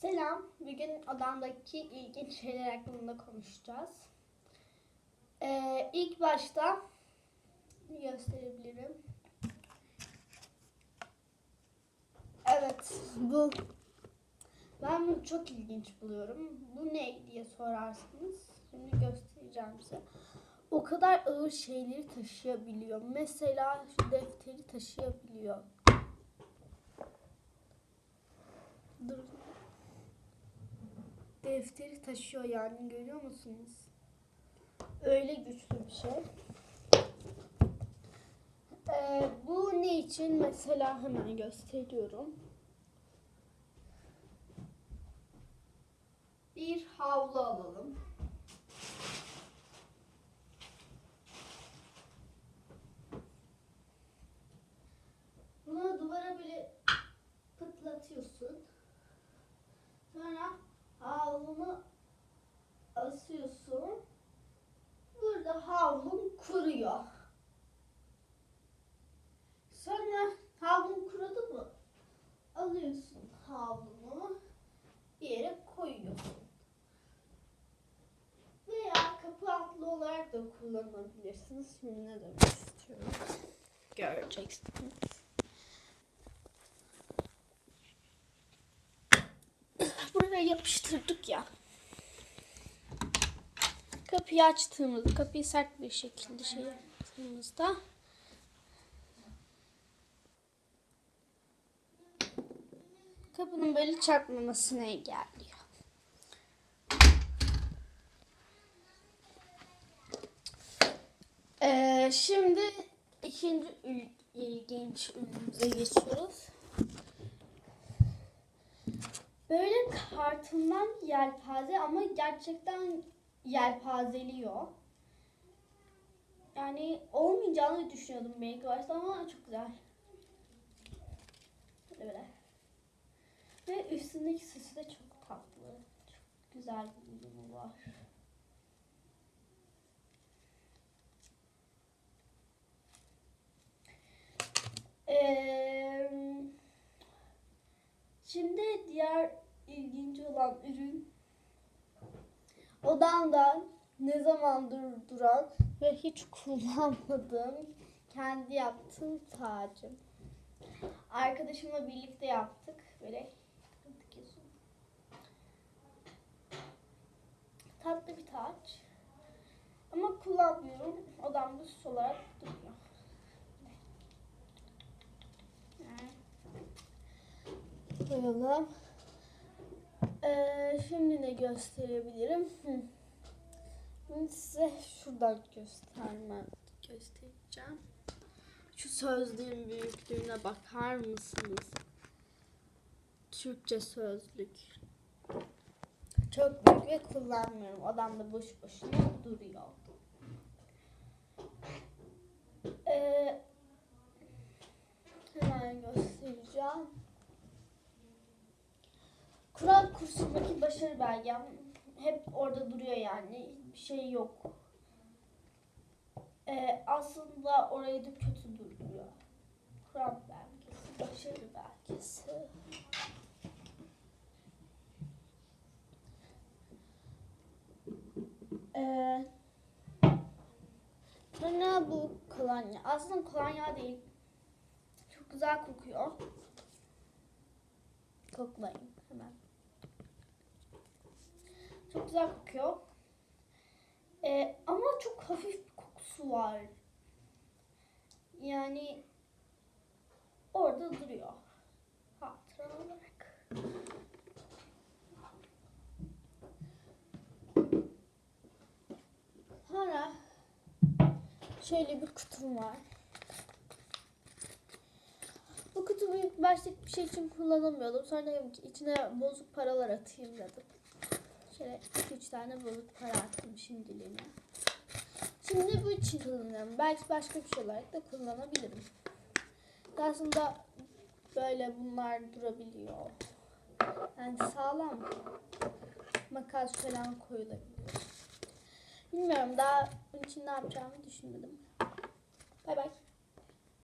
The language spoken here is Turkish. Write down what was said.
Selam. Bugün odamdaki ilginç şeyler hakkında konuşacağız. Ee, ilk başta gösterebilirim. Evet, bu. Ben bunu çok ilginç buluyorum. Bu ne diye sorarsınız. Şimdi göstereceğim size. O kadar ağır şeyleri taşıyabiliyor. Mesela şu defteri taşıyabiliyor. Defteri taşıyor yani görüyor musunuz? Öyle güçlü bir şey. Ee, bu ne için? Mesela hemen gösteriyorum. Bir havlu alalım. Bunu duvara böyle pıtlatıyorsun. Sonra havlunu asıyorsun. Burada havlun kuruyor. Sonra havlun kurudu mu? Alıyorsun havlunu bir yere koyuyorsun. Veya kapı altlı olarak da kullanabilirsiniz. Şimdi ne demek istiyorum? Göreceksiniz. Buraya yapıştırdık ya. Kapıyı açtığımızda, kapıyı sert bir şekilde şey yaptığımızda kapının böyle çarpmamasını engelliyor. Ee, şimdi ikinci ül- ilginç ürünümüze geçiyoruz. Böyle kartından yelpaze ama gerçekten yelpazeliyor. Yani olmayacağını düşünüyordum belki başta ama çok güzel. Böyle böyle. Ve üstündeki süsü de çok tatlı. Çok güzel bir uyumu var. Eee Şimdi diğer ilginç olan ürün odamda ne zamandır duran ve hiç kullanmadığım kendi yaptığım tacım. Arkadaşımla birlikte yaptık. Böyle. Tatlı bir taç. Ama kullanmıyorum. Odamda süs olarak duruyor. Koyalım. Ee, şimdi ne gösterebilirim? Size şuradan göstermem göstereceğim. Şu sözlüğün büyüklüğüne bakar mısınız? Türkçe sözlük. Çok büyük ve kullanmıyorum. Odamda boş boşuna duruyor. Ee, hemen göstereceğim. Kur'an kursundaki başarı belgem hep orada duruyor yani. Bir şey yok. Ee, aslında orayı da kötü duruyor. Kur'an belgesi, başarı belgesi. Ee, sonra bu kolonya. Aslında kolonya değil. Çok güzel kokuyor. Koklayın. Çok güzel kokuyor. Ee, ama çok hafif bir kokusu var. Yani orada duruyor. Hatıra olarak. Sonra şöyle bir kutum var. Bu kutumu ilk başta bir şey için kullanamıyordum. Sonra dedim ki içine bozuk paralar atayım dedim. Şöyle 2-3 tane bozuk para attım şimdiliğine. Şimdi bu için kullanıyorum. Belki başka bir şey olarak da kullanabilirim. Aslında böyle bunlar durabiliyor. Yani sağlam. Makas falan koyulabiliyor. Bilmiyorum daha bunun için ne yapacağımı düşünmedim. Bay bay.